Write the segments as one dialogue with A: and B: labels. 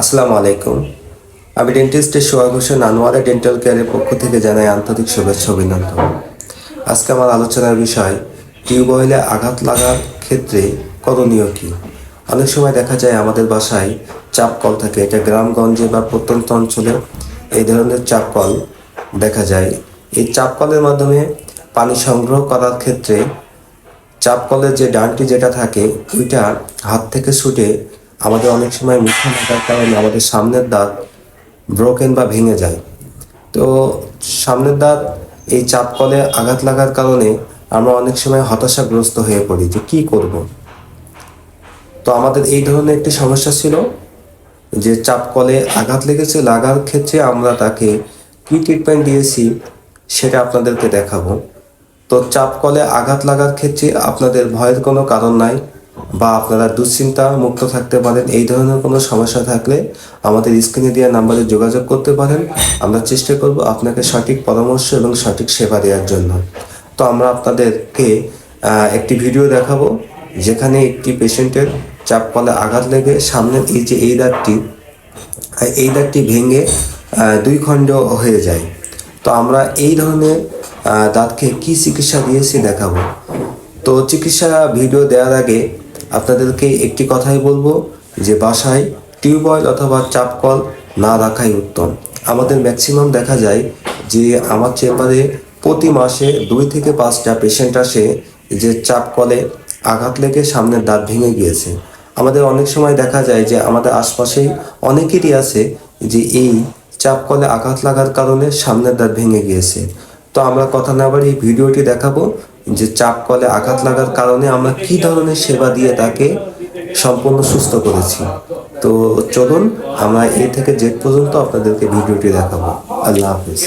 A: আসসালামু আলাইকুম। আমি ডেন্টিস্টের সোহাগ হোসেন আনোয়ারা ডেন্টাল কেয়ারের পক্ষ থেকে জানাই আন্তরিক শুভেচ্ছা অভিনন্দন। আজকে আমার আলোচনার বিষয়, টিউবওয়েলে আঘাত লাগার ক্ষেত্রে করণীয় কী? অনেক সময় দেখা যায় আমাদের বাসায় চাপ কল থাকে, এটা গ্রামগঞ্জে বা প্রত্যন্ত অঞ্চলে এই ধরনের চাপ কল দেখা যায়। এই চাপ কলের মাধ্যমে পানি সংগ্রহ করার ক্ষেত্রে চাপ কলের যে ডানটি যেটা থাকে, ওইটা হাত থেকে ছুটে আমাদের অনেক সময় মুখে লাগার কারণে আমাদের সামনের দাঁত ব্রোকেন বা ভেঙে যায়। তো সামনের দাঁত এই চাপ কলে আঘাত লাগার কারণে আমরা অনেক সময় হতাশাগ্রস্ত হয়ে পড়ি যে কী করব। তো আমাদের এই ধরনের একটি সমস্যা ছিল যে চাপ কলে আঘাত লেগেছে লাগার ক্ষেত্রে আমরা তাকে কী ট্রিটমেন্ট দিয়েছি সেটা আপনাদেরকে দেখাবো। তো চাপ কলে আঘাত লাগার ক্ষেত্রে আপনাদের ভয়ের কোনো কারণ নাই। বা আপনারা দুশ্চিন্তা মুক্ত থাকতে পারেন, এই ধরনের কোনো সমস্যা থাকলে আমাদের স্ক্রিনে দেওয়া নাম্বারে যোগাযোগ করতে পারেন। আমরা চেষ্টা করব আপনাকে সঠিক পরামর্শ এবং সঠিক সেবা দেওয়ার জন্য। তো আমরা আপনাদেরকে একটি ভিডিও দেখাবো, যেখানে একটি পেশেন্টের চাপ কলে আঘাত লেগে সামনের এই যে এই দাঁতটি এই দাঁতটি ভেঙে দুই খণ্ড হয়ে যায়। তো আমরা এই ধরনের দাঁতকে কি চিকিৎসা দিয়েছি দেখাবো। তো চিকিৎসা ভিডিও দেওয়ার আগে আপনাদেরকে একটি কথাই বলব যে বাসায় টিউবওয়েল অথবা চাপকল না রাখাই উত্তম। আমাদের ম্যাক্সিমাম দেখা যায় যে আমার চেম্বারে প্রতি মাসে দুই থেকে পাঁচটা পেশেন্ট আসে যে চাপ কলে আঘাত লেগে সামনের দাঁত ভেঙে গিয়েছে। আমাদের অনেক সময় দেখা যায় যে আমাদের আশপাশেই অনেকেরই আছে যে এই চাপ কলে আঘাত লাগার কারণে সামনের দাঁত ভেঙে গিয়েছে। তো আমরা কথা না বাড়ি ভিডিওটি দেখাবো। যে চাপ কলে আঘাত লাগার কারণে আমরা কি ধরনের সেবা দিয়ে তাকে সম্পূর্ণ সুস্থ করেছি। তো চলুন, আমরা এ থেকে জেড পর্যন্ত আপনাদেরকে ভিডিওটি দেখাবো। আল্লাহ হাফিজ।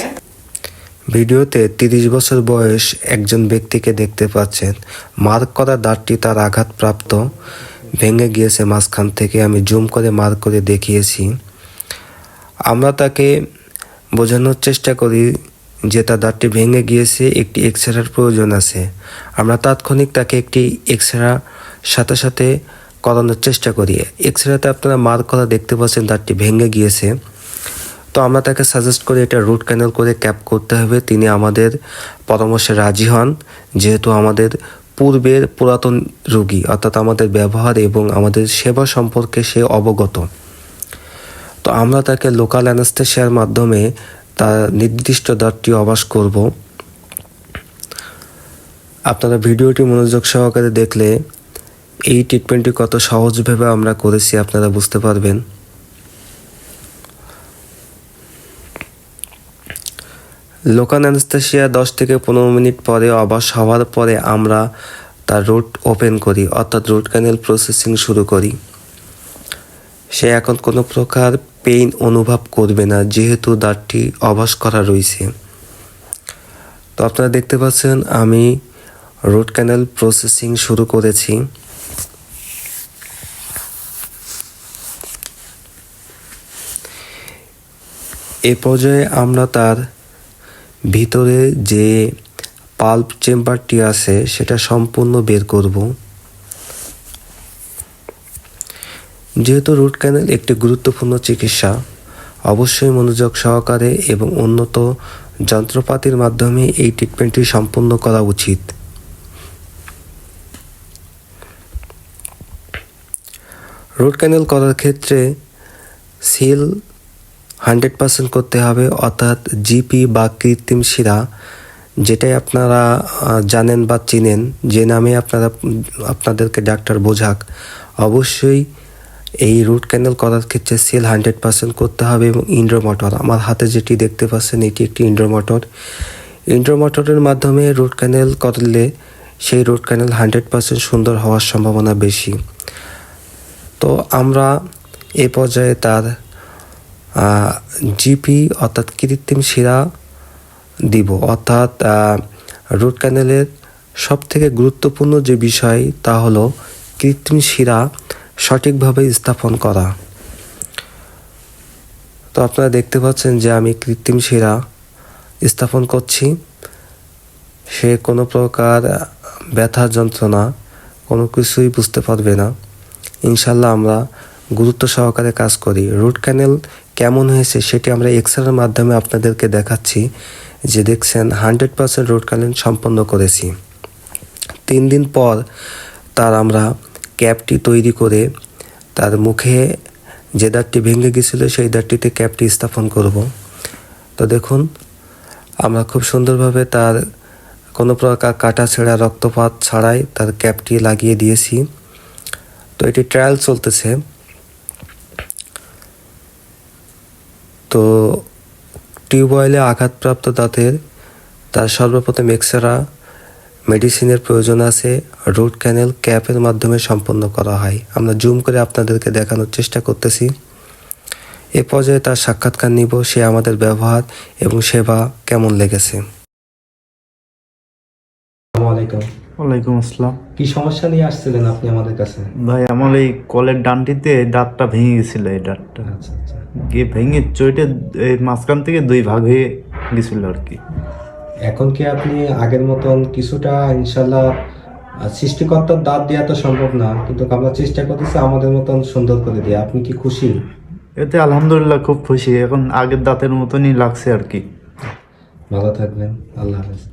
A: ভিডিওতে তিরিশ বছর বয়স একজন ব্যক্তিকে দেখতে পাচ্ছেন। মার্ক করা দাঁতটি তার আঘাতপ্রাপ্ত। ভেঙে গিয়েছে মাঝখান থেকে। আমি জুম করে মার্ক করে দেখিয়েছি। আমরা তাকে বোঝানোর চেষ্টা করি যে তার দাঁতটি ভেঙে গিয়েছে, একটি এক্সরের প্রয়োজন আছে। আমরা তাৎক্ষণিক তাকে একটি এক্সরা সাথে সাথে করানোর চেষ্টা করি। এক্সরেতে আপনারা মার করা দেখতে পাচ্ছেন দাঁতটি ভেঙে গিয়েছে। তো আমরা তাকে সাজেস্ট করি এটা রুট ক্যানেল করে ক্যাপ করতে হবে। তিনি আমাদের পরামর্শে রাজি হন, যেহেতু আমাদের পূর্বের পুরাতন রোগী, অর্থাৎ আমাদের ব্যবহার এবং আমাদের সেবা সম্পর্কে সে অবগত। তো আমরা তাকে লোকাল অ্যানাস্থেশিয়ার মাধ্যমে তার নির্দিষ্ট দাঁতটি অবাস করব। আপনারা ভিডিওটি মনোযোগ সহকারে দেখলে এই ট্রিটমেন্টটি কত সহজভাবে আমরা করেছি আপনারা বুঝতে পারবেন। লোকাল অ্যানাস্থেশিয়া দশ থেকে পনেরো মিনিট পরে অবাস হওয়ার পরে আমরা তার রুট ওপেন করি, অর্থাৎ রুট ক্যানেল প্রসেসিং শুরু করি। সে এখন কোনো প্রকার পেইন অনুভব করবে না, যেহেতু দাঁতটি অবাস করা রয়েছে। তো আপনারা দেখতে পাচ্ছেন, আমি রুট ক্যানেল প্রসেসিং শুরু করেছি। এ পর্যায়ে আমরা তার ভিতরে যে পাল্প চেম্বারটি আছে, সেটা সম্পূর্ণ বের করব। যেহেতু রুট ক্যানেল একটি গুরুত্বপূর্ণ চিকিৎসা, অবশ্যই মনোযোগ সহকারে এবং উন্নত যন্ত্রপাতির মাধ্যমে এই ট্রিটমেন্টটি সম্পূর্ণ করা উচিত। রুট ক্যানেল করার ক্ষেত্রে সিল হান্ড্রেড পার্সেন্ট করতে হবে, অর্থাৎ জিপি বা কৃত্রিম শিরা, যেটাই আপনারা জানেন বা চিনেন, যে নামে আপনারা, আপনাদেরকে ডাক্তার বোঝাক। অবশ্যই এই রুট ক্যানেল করার ক্ষেত্রে সেল হান্ড্রেড পার্সেন্ট করতে হবে এবং ইন্ডোর মোটর আমার হাতে যেটি দেখতে পাচ্ছেন, এটি একটি ইন্ডোর মোটর ইন্ডোর মোটরের মাধ্যমে রুট ক্যানেল করলে সেই রুট ক্যানেল হান্ড্রেড পার্সেন্ট সুন্দর হওয়ার সম্ভাবনা বেশি। তো আমরা এ পর্যায়ে তার জিপি অর্থাৎ কৃত্রিম শিরা দিব। অর্থাৎ রুট ক্যানেলের সব থেকে গুরুত্বপূর্ণ যে বিষয় তা হলো কৃত্রিম শিরা সঠিকভাবে স্থাপন করা। তো আপনারা দেখতে পাচ্ছেন যে আমি কৃত্রিম শিরা স্থাপন করছি। সে কোনো প্রকার ব্যথা যন্ত্রণা, কোনো কিছুই বুঝতে পারবে না। ইনশাল্লাহ আমরা গুরুত্ব সহকারে কাজ করি। রুট ক্যানেল কেমন হয়েছে সেটি আমরা এক্সরের মাধ্যমে আপনাদেরকে দেখাচ্ছি যে দেখছেন হান্ড্রেড পার্সেন্ট রুট ক্যানেল সম্পন্ন করেছি। তিন দিন পর তার আমরা ক্যাপটি তৈরি করে তার মুখে যে দাঁতটি ভেঙে গেছিল, সেই দাঁতটিতে ক্যাপটি স্থাপন করব। তো দেখুন, আমরা খুব সুন্দরভাবে তার কোনো প্রকার কাটা ছেঁড়া রক্তপাত ছাড়াই তার ক্যাপটি লাগিয়ে দিয়েছি। তো এটি ট্রায়াল চলতেছে। তো টিউবওয়েলে আঘাতপ্রাপ্ত দাঁতের তার সর্বপ্রথম এক্সরা মেডিসিনের প্রয়োজন আছে রুট ক্যানেল ক্যাপের মাধ্যমে সম্পন্ন করা হয়। আমরা জুম করে আপনাদেরকে দেখানোর চেষ্টা করতেছি। এ পর্যায়ে তার সাক্ষাৎকার নিব সে আমাদের ব্যবহার এবং সেবা কেমন লেগেছে।
B: ওয়ালাইকুম আসসালাম।
A: কি সমস্যা নিয়ে আসছিলেন আপনি আমাদের কাছে?
B: ভাই আমার এই কলের ডানটিতে দাঁতটা ভেঙে গেছিল এই দাঁতটা।
A: আচ্ছা আচ্ছা।
B: গিয়ে ভেঙে চইটে এই মাঝখান থেকে দুই ভাগ হয়ে গেছিল আর কি।
A: এখন কি আপনি আগের মতন কিছুটা ইনশাল্লাহ সৃষ্টিকর্তার দাঁত দেওয়া তো সম্ভব না কিন্তু আমরা চেষ্টা করতেছি আমাদের মতন সুন্দর করে দিয়ে। আপনি কি খুশি?
B: এতে আলহামদুলিল্লাহ খুব খুশি এখন আগের দাঁতের মতনই লাগছে আর কি।
A: ভালো থাকবেন আল্লাহ হাফেজ।